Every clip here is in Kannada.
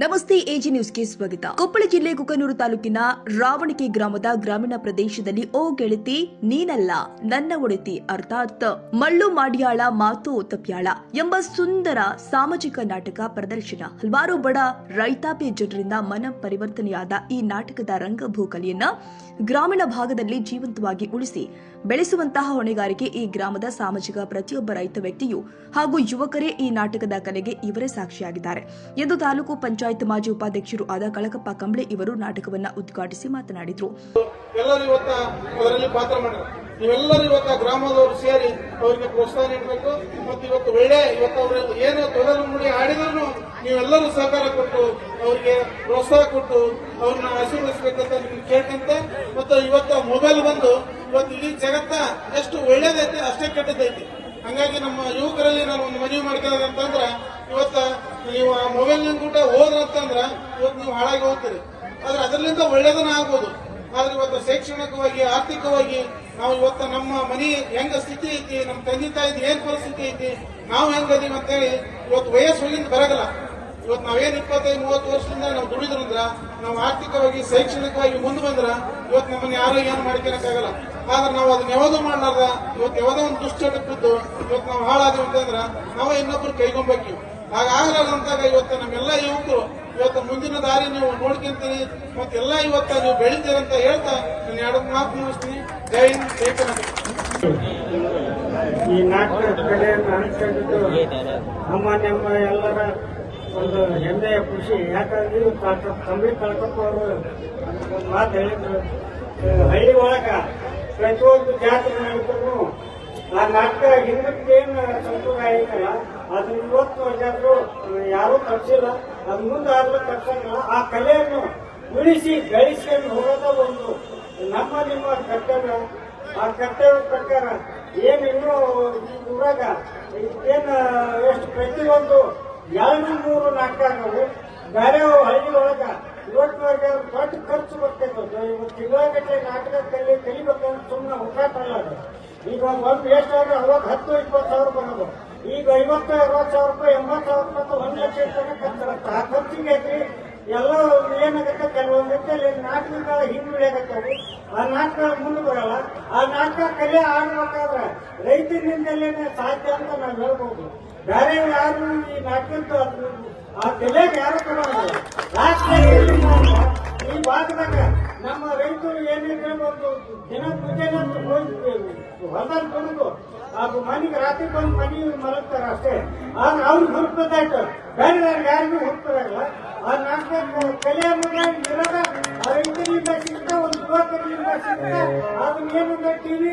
ನಮಸ್ತೆ ಎಜಿ ನ್ಯೂಸ್ಗೆ ಸ್ವಾಗತ. ಕೊಪ್ಪಳ ಜಿಲ್ಲೆ ಕುಕನೂರು ತಾಲೂಕಿನ ರಾವಣಿಕೆ ಗ್ರಾಮದ ಗ್ರಾಮೀಣ ಪ್ರದೇಶದಲ್ಲಿ ಓ ಗೆಳತಿ ನೀನಲ್ಲ, ನನ್ನ ಒಡತಿ ಅರ್ಥಾತ್ ಮಳ್ಳು ಮಾಡ್ಯಾಳ ಮಾತು ತಪ್ಯಾಳ ಎಂಬ ಸುಂದರ ಸಾಮಾಜಿಕ ನಾಟಕ ಪ್ರದರ್ಶನ. ಹಲವಾರು ಬಡ ರೈತಾಪಿ ಜನರಿಂದ ಮನ ಪರಿವರ್ತನೆಯಾದ ಈ ನಾಟಕದ ರಂಗಭೂಕಲೆಯನ್ನ ಗ್ರಾಮೀಣ ಭಾಗದಲ್ಲಿ ಜೀವಂತವಾಗಿ ಉಳಿಸಿ ಬೆಳೆಸುವಂತಹ ಹೊಣೆಗಾರಿಕೆ ಈ ಗ್ರಾಮದ ಸಾಮಾಜಿಕ ಪ್ರತಿಯೊಬ್ಬ ರೈತ ವ್ಯಕ್ತಿಯು ಹಾಗೂ ಯುವಕರೇ ಈ ನಾಟಕದ ಕಲೆಗೆ ಇವರೇ ಸಾಕ್ಷಿಯಾಗಿದ್ದಾರೆ. ಎಂದು ತಾಲೂಕು ಪಂಚಾಯತ್ ಮಾಜಿ ಉಪಾಧ್ಯಕ್ಷರು ಆದ ಕಳಕಪ್ಪ ಕಂಬಳೆ ಇವರು ನಾಟಕವನ್ನ ಉದ್ಘಾಟಿಸಿ ಮಾತನಾಡಿದರು. ಎಲ್ಲರೂ ಇವತ್ತ ಅದರಲ್ಲಿ ಪಾತ್ರ ಮಾಡಿದ್ರು. ನೀವೆಲ್ಲರೂ ಇವತ್ತ ಗ್ರಾಮದವರು ಸೇರಿ ಅವರಿಗೆ ಪ್ರೋತ್ಸಾಹ ನೀಡಬೇಕು. ಮತ್ತು ಇವತ್ತು ಒಳ್ಳೆ ಇವತ್ತು ಅವರು ಏನು ತೊಡಲು ಮುಡಿ ಆಡಿದ್ರು ನೀವೆಲ್ಲರೂ ಸಹಕಾರ ಕೊಟ್ಟು ಅವರಿಗೆ ಪ್ರೋತ್ಸಾಹ ಕೊಟ್ಟು ಅವ್ರನ್ನ ಆಶೀರ್ವದಿಸಬೇಕಂತ ನಿಮ್ಗೆ ಕೇಳ್ಕಂತ. ಮತ್ತು ಇವತ್ತು ಮೊಬೈಲ್ ಬಂದು ಇವತ್ತು ಇಡೀ ಜಗತ್ತ ಎಷ್ಟು ಒಳ್ಳೇದೈತೆ ಅಷ್ಟೇ ಕೆಟ್ಟದೈತಿ. ಹಂಗಾಗಿ ನಮ್ಮ ಯುವಕರಲ್ಲಿ ನಾನು ಒಂದು ಮನವಿ ಮಾಡ್ಕೊಳ್ಳೋದಂತಂದ್ರೆ ಇವತ್ತ ನೀವು ಆ ಮೊಬೈಲ್ನಿಂದ ಊಟ ಹೋದ್ರಂತಂದ್ರೆ ಇವತ್ತು ನೀವು ಹಾಳಾಗಿ ಹೋಗ್ತೀರಿ. ಆದ್ರೆ ಅದರಿಂದ ಒಳ್ಳೇದನ್ನ ಆಗ್ಬೋದು. ಆದ್ರೆ ಇವತ್ತು ಶೈಕ್ಷಣಿಕವಾಗಿ, ಆರ್ಥಿಕವಾಗಿ ನಾವು ಇವತ್ತು ನಮ್ಮ ಮನೆ ಹೆಂಗ ಸ್ಥಿತಿ ಐತಿ, ನಮ್ಮ ತಂದೆ ತಾಯಿದ್ ಏನ್ ಪರಿಸ್ಥಿತಿ ಐತಿ, ನಾವು ಹೆಂಗದೀವಿ ಅಂತೇಳಿ ಇವತ್ತು ವಯಸ್ಸು ಹೋಗಿಂದ ಬರಗಲ್ಲ. ಇವತ್ತು ನಾವೇನು ಇಪ್ಪತ್ತೈದು, ಮೂವತ್ತು ವರ್ಷದಿಂದ ನಾವು ದುಡಿದ್ರಂದ್ರ ನಾವು ಆರ್ಥಿಕವಾಗಿ, ಶೈಕ್ಷಣಿಕವಾಗಿ ಮುಂದೆ ಬಂದ್ರ ಇವತ್ತು ನಮ್ಮನ್ನ ಯಾರು ಏನು ಮಾಡ್ಕೊಳಕ್ಕಾಗಲ್ಲ. ಆದ್ರೆ ನಾವು ಅದನ್ನ ಯಾವ್ದು ಮಾಡ್ಲಾರ್ದ, ಇವತ್ತು ಯಾವುದೋ ಒಂದು ದುಷ್ಟ ಬಿದ್ದು, ಇವತ್ತು ನಾವು ಹಾಳಾದ್ವಿ ಅಂತಂದ್ರ ನಾವು ಇನ್ನೊಬ್ರು ಕೈಗೊಂಬೇಕಿವಿ ಹಾಗಾಗಲಾರ್ದಂತಾಗ ಇವತ್ತು ನಮ್ಮೆಲ್ಲ ಯುವಕರು, ಇವತ್ತು ಮುಂದಿನ ದಾರಿ ನೀವು ನೋಡ್ಕೊಂತೀರಿ, ಮತ್ತೆಲ್ಲ ಇವತ್ತು ನೀವು ಬೆಳಿತೀರಂತ ಹೇಳ್ತಾ ನಾನು ಎರಡು ಮಾತು ಮುಗಿಸ್ತೀನಿ. ಜೈ ಹಿಂದ್ ಈ ನಾಟಕ ಕಡೆ ಅನ್ಸ್ಕೊಂಡಿದ್ದು ನಮ್ಮ ನಮ್ಮ ಎಲ್ಲರ ಒಂದು ಹೆಮ್ಮೆಯ ಖುಷಿ. ಯಾಕಂದ್ರೆ ತಂಬಿ ತಳ್ಕೊಂಡು ಅವರು ಒಂದು ಮಾತು ಹೇಳಿದ್ರು. ಹಳ್ಳಿ ಒಳಗ ಪ್ರತಿಯೊಂದು ಜಾತ್ರೆ ನಡೆದ್ರು ಆ ನಾಟಕ ಹಿಂದಕ್ಕೇನು ಸಂಪ್ರದಾಯ ಐತಲ್ಲ ಅದನ್ನ ಇವತ್ತು ವರ್ಷಾದ್ರು ಯಾರೂ ತಪ್ಪಿಸಿಲ್ಲ ಅದು ಮುಂದಾದ್ರೂ ತಪ್ಪಿಸಂಗಿಲ್ಲ ಆ ಕಲೆಯನ್ನು ಉಳಿಸಿ ಗಳಿಸ್ಕೊಂಡು ಹೋಗೋದ ಒಂದು ನಮ್ಮ ನಿಮ್ಮ ಕರ್ತವ್ಯ. ಆ ಕರ್ತವ್ಯ ಪ್ರಕಾರ ಏನು ಇನ್ನೂ ಈ ಊರಾಗ ಏನು, ಎಷ್ಟು ಪ್ರತಿಯೊಂದು ಎರಡು ಮೂರು ನಾಟಕ ಆಗವು ಬೇರೆ ಹಳ್ಳಿ ಒಳಗ ಇವತ್ತಿನವರೆಗೆ ದೊಡ್ಡ ಖರ್ಚು ಬರ್ತೈತೆ. ಇವತ್ತು ತಿಂಗಳಗಟ್ಟಲೆ ನಾಟಕ ಕಲಿ ಕಲಿಬೇಕಂದ್ರೆ ಸುಮ್ಮನೆ ಹುಟ್ಟಾಟ ಅಲ್ಲ ಅದು. ಈಗ ಒಂದು ಎಷ್ಟು ಆದ್ರೆ ಅವಾಗ ಹತ್ತು, ಇಪ್ಪತ್ತು ಸಾವಿರ ಬರೋದು. ಈಗ ಐವತ್ತು, ಅರವತ್ತು ಸಾವಿರ ರೂಪಾಯಿ, ಎಂಬತ್ತು ಸಾವಿರ ರೂಪಾಯಿ ಒಂದು ಲಕ್ಷ ತನಕ ಆ ಖರ್ಚಿಗೆ ಎಲ್ಲ ಏನಾಗತ್ತೆ? ಕೆಲವೊಂದು ನಾಟಕಗಳ ಹಿಂದುಳಿಯಾಗತ್ತವು ಆ ನಾಟಕ ಮುಂದೆ ಬರಲ್ಲ. ಆ ನಾಟಕ ಕಲೆ ಆಡ್ಬೇಕಾದ್ರೆ ರೈತನಿಂದಲೇ ಸಾಧ್ಯ ಅಂತ ನಾವು ಹೇಳ್ಬೋದು. ಬೇರೆ ಯಾರು ಈ ನಾಟಕ ಆ ಕಲೆಗೆ ಯಾರು ಕೊಡೋದಿಲ್ಲ ಈ ಭಾಗದಾಗ ನಮ್ಮ ರೈತರು ಏನಿದ್ರೆ ಒಂದು ದಿನ ಪೂಜೆ ಅಂತ ಹೋಗಿ ಹೊಲದಲ್ಲಿ ಕೊಡುದು ಅದು ಮನೆಗೆ ರಾತ್ರಿ ಬಂದು ಮನೆ ಮಲಗ್ತಾರ ಅಷ್ಟೇ. ಆದ್ರೆ ಅವ್ರಿಗೆ ಹುಡುಕಬೇಕಾಯ್ತು ಬೇರೆ ಯಾರಿಗೂ ಹುಡುಕದಾಗಲ್ಲ ಆ ನಾಲ್ಕು ಕಲೆ ಅನ್ನೋದು ಇರೋದ ಆ ರೈತರಿಂದ ಸಿಗ್ತಾ ಒಂದು ಯುವಕರಿಂದ ಸಿಗ್ತ ಟಿವಿ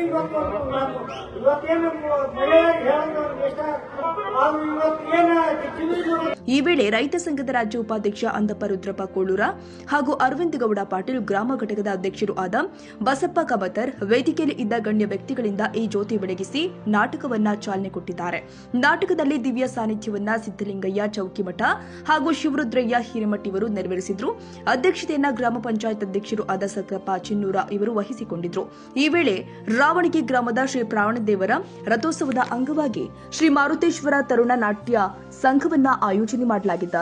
ಈ ವೇಳೆ ರೈತ ಸಂಘದ ರಾಜ್ಯ ಉಪಾಧ್ಯಕ್ಷ ಅಂದಪ್ಪ ರುದ್ರಪ್ಪ ಕೋಳೂರ ಹಾಗೂ ಅರವಿಂದ್ ಗೌಡ ಪಾಟೀಲ್ ಗ್ರಾಮ ಘಟಕದ ಅಧ್ಯಕ್ಷರು ಆದ ಬಸಪ್ಪ ಕಬತರ್ ವೇದಿಕೆಯಲ್ಲಿ ಇದ್ದ ಗಣ್ಯ ವ್ಯಕ್ತಿಗಳಿಂದ ಈ ಜ್ಯೋತಿ ಬೆಳಗಿಸಿ ನಾಟಕವನ್ನ ಚಾಲನೆ ಕೊಟ್ಟಿದ್ದಾರೆ. ನಾಟಕದಲ್ಲಿ ದಿವ್ಯ ಸಾನ್ನಿಧ್ಯವನ್ನ ಸಿದ್ದಲಿಂಗಯ್ಯ ಚೌಕಿಮಠ ಹಾಗೂ ಶಿವರುದ್ರಯ್ಯ, ಹಿರೇಮಠ ಇವರು ನೆರವೇರಿಸಿದ್ರು. ಅಧ್ಯಕ್ಷತೆಯನ್ನ ಗ್ರಾಮ ಪಂಚಾಯತ್ ಅಧ್ಯಕ್ಷರು ಆದ ಸಕ್ರಪ್ಪ ಚಿನ್ನೂರ ಇವರು ವಹಿಸಿಕೊಂಡಿದ್ರು. ಈ ವೇಳೆ ರಾವಣಗಿ ಗ್ರಾಮದ ಶ್ರೀ ಪ್ರಾಣದೇವರ ರಥೋತ್ಸವದ ಅಂಗವಾಗಿ ಶ್ರೀ ಮಾರುತೇಶ್ವರ ತರುಣ ನಾಟ್ಯ ಸಂಘವನ್ನ ಆಯೋಜನೆ ಮಾಡಲಾಗಿದ್ದ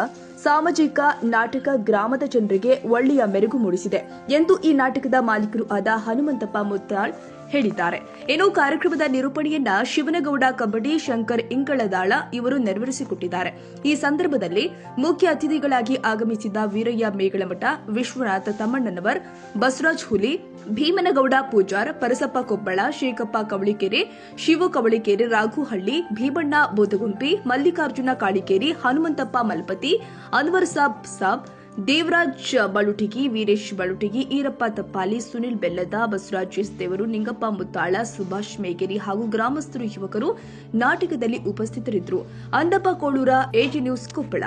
ಸಾಮಾಜಿಕ ನಾಟಕ ಗ್ರಾಮದ ಜನರಿಗೆ ಒಳ್ಳೆಯ ಮೆರುಗು ಮೂಡಿಸಿದೆ ಎಂದು ಈ ನಾಟಕದ ಮಾಲೀಕರು ಆದ ಹನುಮಂತಪ್ಪ ಮುತ್ತಾಳ್ ಹೇಳಿದ್ದಾರೆ. ಇನ್ನು ಕಾರ್ಯಕ್ರಮದ ನಿರೂಪಣೆಯನ್ನ ಶಿವನಗೌಡ ಕಬಡ್ಡಿ ಶಂಕರ್ ಇಂಗಳದಾಳ ಇವರು ನೆರವೇರಿಸಿಕೊಟ್ಟಿದ್ದಾರೆ. ಈ ಸಂದರ್ಭದಲ್ಲಿ ಮುಖ್ಯ ಅತಿಥಿಗಳಾಗಿ ಆಗಮಿಸಿದ್ದ ವೀರಯ್ಯ ಮೇಗಳಮಠ, ವಿಶ್ವನಾಥ ತಮ್ಮಣ್ಣನವರ್, ಬಸವರಾಜ್ ಹುಲಿ, ಭೀಮನಗೌಡ ಪೂಜಾರ್, ಪರಸಪ್ಪ ಕೊಬ್ಬಳ ಶೇಖಪ್ಪ ಕವಳಿಕೆರೆ, ಶಿವು ಕವಳಿಕೆರೆ, ರಾಘುಹಳ್ಳಿ, ಭೀಮಣ್ಣ ಬೋಧಗುಂಪಿ ಮಲ್ಲಿಕಾರ್ಜುನ ಕಾಳಿಕೇರಿ ಹನುಮಂತಪ್ಪ ಮಲ್ಪತಿ, ಅನ್ವರ್ ಸಾಬ್ ಸಾಬ್, ದೇವರಾಜ್ ಬಳುಟಿಗಿ, ವೀರೇಶ್ ಬಳುಟಿಗಿ, ಈರಪ್ಪ ತಪ್ಪಾಲಿ, ಸುನಿಲ್ ಬೆಲ್ಲದ, ಬಸವರಾಜ್ ಎಸ್ ದೇವರು, ನಿಂಗಪ್ಪ ಮುತ್ತಾಳ, ಸುಭಾಷ್ ಮೇಗೇರಿ ಹಾಗೂ ಗ್ರಾಮಸ್ಥರು ಯುವಕರು ನಾಟಕದಲ್ಲಿ ಉಪಸ್ಥಿತರಿದ್ದರು. Andappa Kolur AG news Koppal.